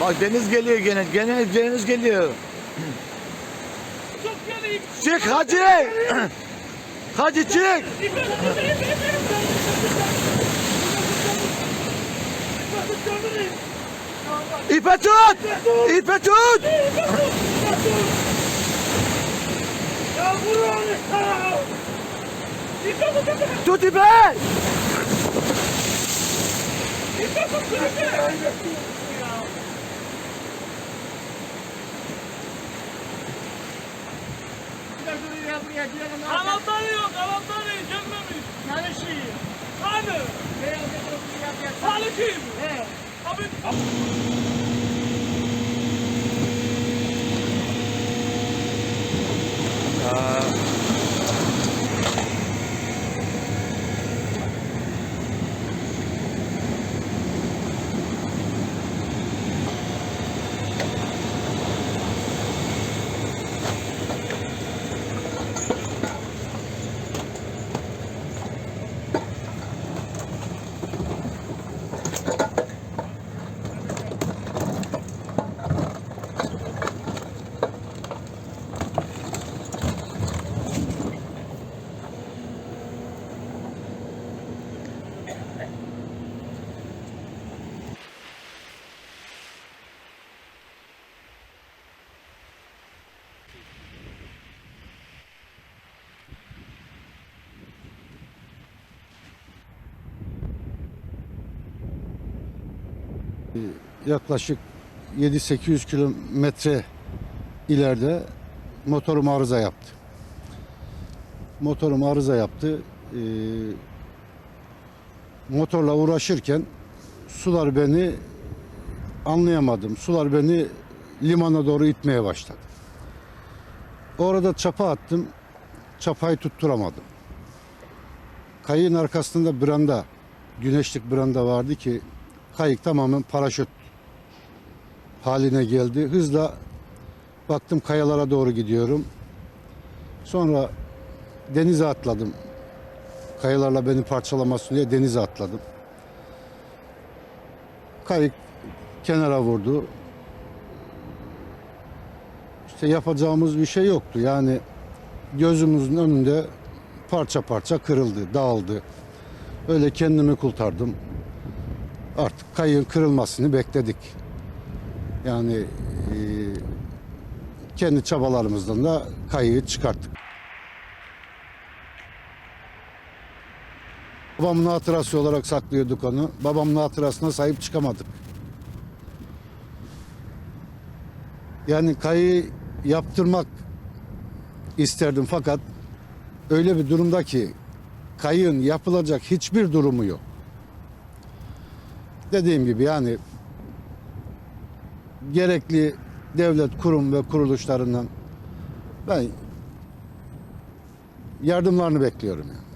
Bak deniz geliyor gene. Gene deniz geliyor. Çık hacı. hacı çık. İpe tut. İpe tut. Ya vurun işte! Dikkat et! Tut ipe. Dikkat et! Anahtarı yok, anahtarı gelmemiş. Yani şey. Hani? Hani kim? He. Abi. Yaklaşık 7-800 kilometre ileride motorum arıza yaptı. Motorum arıza yaptı. Ee, motorla uğraşırken sular beni anlayamadım. Sular beni limana doğru itmeye başladı. Orada çapa attım. Çapayı tutturamadım. Kayığın arkasında branda, güneşlik branda vardı ki kayık tamamen paraşüt haline geldi. Hızla baktım kayalara doğru gidiyorum. Sonra denize atladım. Kayalarla beni parçalamasın diye denize atladım. Kayık kenara vurdu. İşte yapacağımız bir şey yoktu. Yani gözümüzün önünde parça parça kırıldı, dağıldı. Öyle kendimi kurtardım artık kayığın kırılmasını bekledik. Yani e, kendi çabalarımızdan da kayığı çıkarttık. Babamın hatırası olarak saklıyorduk onu. Babamın hatırasına sahip çıkamadık. Yani kayığı yaptırmak isterdim fakat öyle bir durumda ki kayığın yapılacak hiçbir durumu yok dediğim gibi yani gerekli devlet kurum ve kuruluşlarından ben yardımlarını bekliyorum yani.